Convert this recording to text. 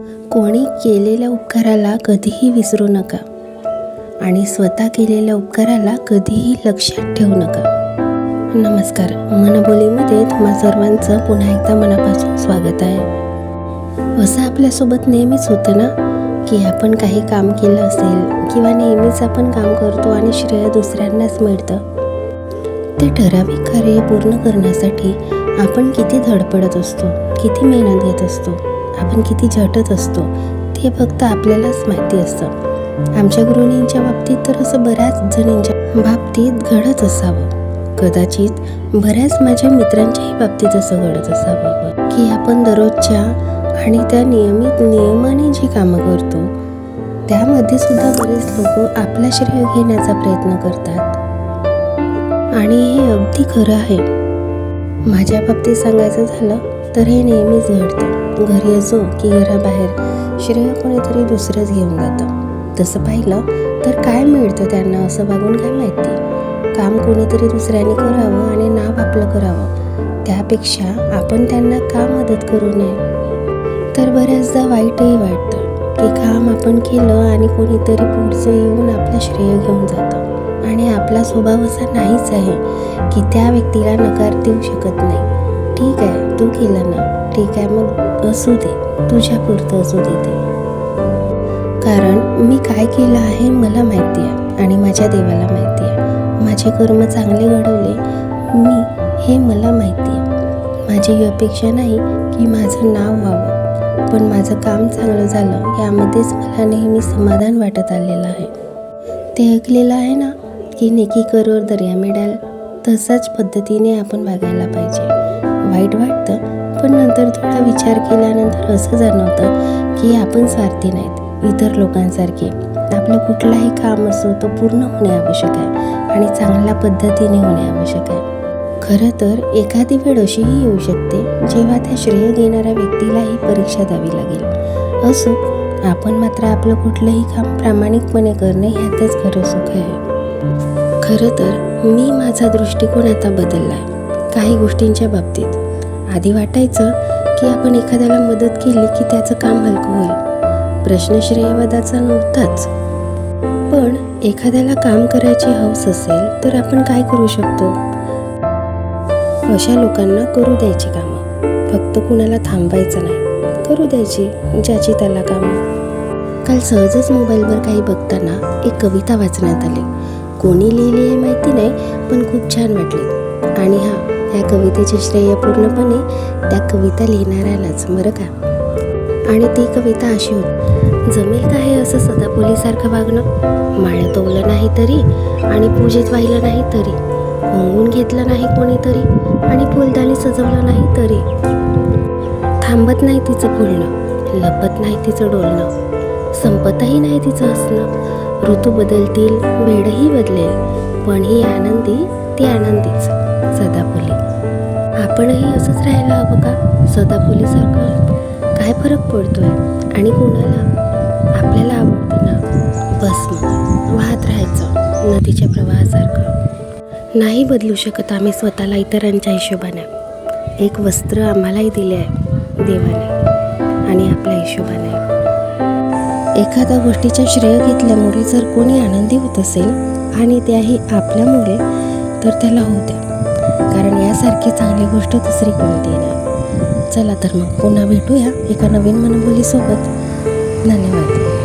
कोणी केलेल्या उपकाराला कधीही विसरू नका. आणि स्वतः केलेल्या उपकाराला कधीही लक्षात ठेवू नका. नमस्कार. मनबोलीमध्ये तुम्हा सर्वांचं पुन्हा एकदा मनापासून स्वागत आहे. असं आपल्यासोबत नेहमीच होतं ना? की आपण काही काम केलं असेल किंवा नेहमीच आपण काम करतो आणि श्रेय दुसऱ्यांनाच मिळतं. ते ठराविक कार्य पूर्ण करण्यासाठी आपण किती धडपडत असतो किती मेहनत घेत असतो आपण किती झटत असतो ते फक्त आपल्यालाच माहिती असतं. आमच्या गृहिणींच्या बाबतीत तर असं बऱ्याच जणींच्या बाबतीत घडत असावं. कदाचित बऱ्याच माझ्या मित्रांच्याही बाबतीत असं घडत असावं. की आपण दररोजच्या आणि त्या नियमित नियमाने जी कामं करतो त्यामध्ये सुद्धा बरेच लोक आपला श्रेय घेण्याचा प्रयत्न करतात. आणि हे अगदी खरं आहे. माझ्या बाबतीत सांगायचं झालं तर हे नेहमीच घडतं घरी असो की घराबाहेर श्रेय कोणीतरी दुसरंच घेऊन जातं. तसं पाहिलं तर काय मिळतं त्यांना असं वागून काय माहिती? काम कोणीतरी दुसऱ्याने करावं आणि नाव आपलं करावं. त्यापेक्षा आपण त्यांना का मदत करू नये? तर बऱ्याचदा वाईटही वाटतं की काम आपण केलं आणि कोणीतरी पुढचं येऊन आपलं श्रेय घेऊन जातं. आणि आपला स्वभाव असा नाहीच आहे की त्या व्यक्तीला नकार देऊ शकत नाही. ठीक आहे तू केलं ना. ठीक आहे मग असू दे. तुझ्या पुरतं असू दे ते. कारण मी काय केलं आहे मला माहिती आहे आणि माझ्या देवाला माहिती आहे. माझे कर्म चांगले घडवले मी हे मला माहिती आहे. माझी ही अपेक्षा नाही की माझं नाव व्हावं पण माझं काम चांगलं झालं यामध्येच मला नेहमी समाधान वाटत आलेलं आहे. ते ऐकलेलं आहे ना की नेकी करोर दर्या मिळाल तसाच पद्धतीने आपण वागायला पाहिजे. वाईट वाटतं. पण नंतर थोडा विचार केल्यानंतर असं जाणवतं की आपण स्वार्थी नाहीत इतर लोकांसारखे. आपलं कुठलाही काम असो तो पूर्ण होणे आवश्यक आहे आणि चांगल्या पद्धतीने होणे आवश्यक आहे. खरं तर एखादी वेळ अशीही येऊ शकते जेव्हा त्या श्रेय घेणाऱ्या व्यक्तीलाही परीक्षा द्यावी लागेल. असो आपण मात्र आपलं कुठलंही काम प्रामाणिकपणे करणे ह्यातच खरं सुख आहे. खरं तर मी माझा दृष्टिकोन आता बदलला आहे काही गोष्टींच्या बाबतीत. आधी वाटायचं की आपण एखाद्याला मदत केली की त्याचं काम हलकं होईल. प्रश्न श्रेयवादाचा नव्हताच. पण एखाद्याला काम करायची हौस असेल तर आपण काय करू शकतो? अशा लोकांना करू द्यायची कामं. फक्त कुणाला थांबवायचं नाही. करू द्यायची ज्याची त्याला कामं. काल सहजच मोबाईलवर काही बघताना एक कविता वाचण्यात आली. कोणी लिहिली आहे माहिती नाही पण खूप छान वाटली. आणि हा या कवितेचे श्रेय पूर्णपणे त्या कविता लिहिणाऱ्यालाच बरं का? आणि ती कविता अशी होती जमेल का हे असं सदाफुलीसारखं वागणं? माळ्यातवलं नाही तरी आणि पूजेत वाहिलं नाही तरी होंगून घेतलं नाही कोणीतरी आणि फुलदाणी सजवलं नाही तरी. थांबत नाही तिचं फुलणं लपत नाही तिचं डोलणं संपतही नाही तिचं हसणं. ऋतू बदलतील वेळही बदलेल पण ही आनंदी ती आनंदीच सदापुली. आपणही असंच राहायला हवं का? सदाफुलीसारखं काय फरक पडतोय? आणि कोणाला? आपल्याला आवडतं ना? बस मग. वाहत राहायचं. नदीच्या प्रवाहासारखं. नाही बदलू शकत आम्ही स्वतःला इतरांच्या हिशोबाने. एक वस्त्र आम्हालाही दिले आहे देवाने. आणि आपल्या हिशोबाने. एखाद्या गोष्टीच्या श्रेय घेतल्यामुळे जर कोणी आनंदी होत असेल आणि त्याही आपल्यामुळे तर त्याला होऊ द्या. कारण यासारखी चांगली गोष्ट दुसरी कोणती नाही. चला तर मग पुन्हा भेटूया एका नवीन मनबोलीसोबत. धन्यवाद.